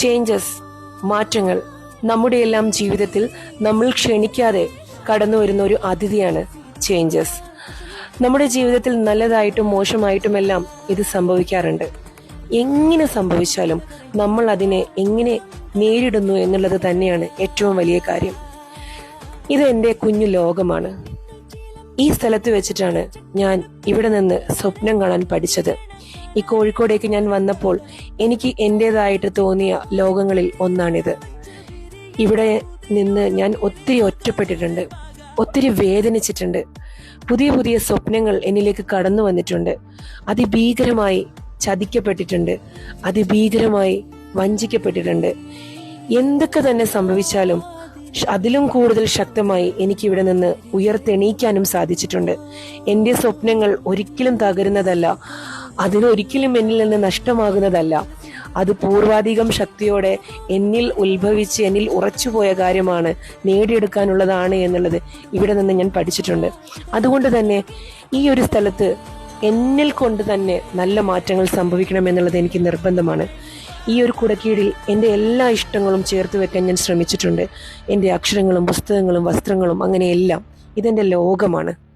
Changes മാറ്റങ്ങൾ നമ്മുടെ എല്ലാം ജീവിതത്തിൽ നമ്മൾ ക്ഷണിക്കാതെ കടന്നു വരുന്ന ഒരു അതിഥിയാണ് ചേഞ്ചസ് നമ്മുടെ ജീവിതത്തിൽ നല്ലതായിട്ടും മോശമായിട്ടുമെല്ലാം ഇത് സംഭവിക്കാറുണ്ട്. എങ്ങനെ സംഭവിച്ചാലും നമ്മൾ അതിനെ എങ്ങനെ നേരിടുന്നു എന്നുള്ളത് തന്നെയാണ് ഏറ്റവും വലിയ കാര്യം. ഇത് എന്റെ കുഞ്ഞു ലോകമാണ്. ഈ സ്ഥലത്ത് വെച്ചിട്ടാണ് ഞാൻ ഇവിടെ നിന്ന് സ്വപ്നം കാണാൻ പഠിച്ചത്. ഈ കോഴിക്കോടേക്ക് ഞാൻ വന്നപ്പോൾ എനിക്ക് എന്റെതായിട്ട് തോന്നിയ ലോകങ്ങളിൽ ഒന്നാണിത്. ഇവിടെ നിന്ന് ഞാൻ ഒത്തിരി ഒറ്റപ്പെട്ടിട്ടുണ്ട് ഒത്തിരി വേദനിച്ചിട്ടുണ്ട്. പുതിയ പുതിയ സ്വപ്നങ്ങൾ എന്നിലേക്ക് കടന്നു വന്നിട്ടുണ്ട്. അതിഭീകരമായി ചതിക്കപ്പെട്ടിട്ടുണ്ട് അതിഭീകരമായി വഞ്ചിക്കപ്പെട്ടിട്ടുണ്ട്. എന്തൊക്കെ തന്നെ സംഭവിച്ചാലും അതിലും കൂടുതൽ ശക്തമായി എനിക്ക് ഇവിടെ നിന്ന് ഉയർത്തെണീക്കാനും സാധിച്ചിട്ടുണ്ട്. എന്റെ സ്വപ്നങ്ങൾ ഒരിക്കലും തകരുന്നതല്ല. അതിനൊരിക്കലും എന്നിൽ നിന്ന് നഷ്ടമാകുന്നതല്ല. അത് പൂർവാധികം ശക്തിയോടെ എന്നിൽ ഉത്ഭവിച്ച് എന്നിൽ ഉറച്ചുപോയ കാര്യമാണ് നേടിയെടുക്കാനുള്ളതാണ് എന്നുള്ളത് ഇവിടെ നിന്ന് ഞാൻ പഠിച്ചിട്ടുണ്ട്. അതുകൊണ്ട് തന്നെ ഈ ഒരു സ്ഥലത്ത് എന്നിൽ കൊണ്ട് തന്നെ നല്ല മാറ്റങ്ങൾ സംഭവിക്കണം എന്നുള്ളത് എനിക്ക് നിർബന്ധമാണ്. ഈ ഒരു കുടക്കീഴിൽ എന്റെ എല്ലാ ഇഷ്ടങ്ങളും ചേർത്ത് വെക്കാൻ ഞാൻ ശ്രമിച്ചിട്ടുണ്ട്. എന്റെ അക്ഷരങ്ങളും പുസ്തകങ്ങളും വസ്ത്രങ്ങളും അങ്ങനെയെല്ലാം ഇതെന്റെ ലോകമാണ്.